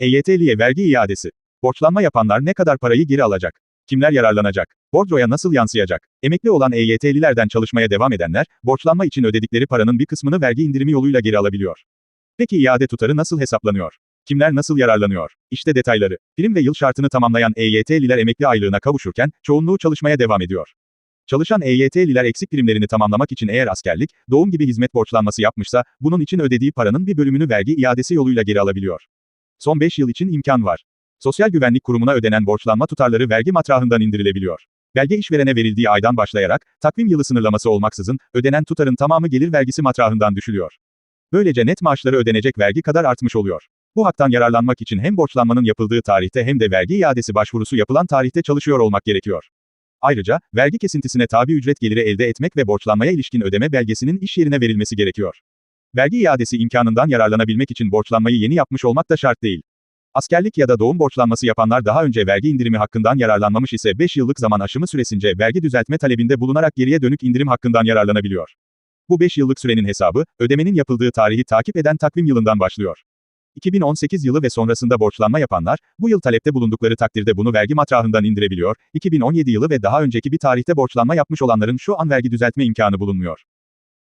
EYT'liye vergi iadesi. Borçlanma yapanlar ne kadar parayı geri alacak? Kimler yararlanacak? Bordroya nasıl yansıyacak? Emekli olan EYT'lilerden çalışmaya devam edenler, borçlanma için ödedikleri paranın bir kısmını vergi indirimi yoluyla geri alabiliyor. Peki iade tutarı nasıl hesaplanıyor? Kimler nasıl yararlanıyor? İşte detayları. Prim ve yıl şartını tamamlayan EYT'liler emekli aylığına kavuşurken, çoğunluğu çalışmaya devam ediyor. Çalışan EYT'liler eksik primlerini tamamlamak için eğer askerlik, doğum gibi hizmet borçlanması yapmışsa, bunun için ödediği paranın bir bölümünü vergi iadesi yoluyla geri alabiliyor. Son 5 yıl için imkan var. Sosyal Güvenlik Kurumu'na ödenen borçlanma tutarları vergi matrahından indirilebiliyor. Belge işverene verildiği aydan başlayarak, takvim yılı sınırlaması olmaksızın, ödenen tutarın tamamı gelir vergisi matrahından düşülüyor. Böylece net maaşları ödenecek vergi kadar artmış oluyor. Bu haktan yararlanmak için hem borçlanmanın yapıldığı tarihte hem de vergi iadesi başvurusu yapılan tarihte çalışıyor olmak gerekiyor. Ayrıca, vergi kesintisine tabi ücret geliri elde etmek ve borçlanmaya ilişkin ödeme belgesinin iş yerine verilmesi gerekiyor. Vergi iadesi imkanından yararlanabilmek için borçlanmayı yeni yapmış olmak da şart değil. Askerlik ya da doğum borçlanması yapanlar daha önce vergi indirimi hakkından yararlanmamış ise 5 yıllık zaman aşımı süresince vergi düzeltme talebinde bulunarak geriye dönük indirim hakkından yararlanabiliyor. Bu 5 yıllık sürenin hesabı, ödemenin yapıldığı tarihi takip eden takvim yılından başlıyor. 2018 yılı ve sonrasında borçlanma yapanlar, bu yıl talepte bulundukları takdirde bunu vergi matrahından indirebiliyor, 2017 yılı ve daha önceki bir tarihte borçlanma yapmış olanların şu an vergi düzeltme imkanı bulunmuyor.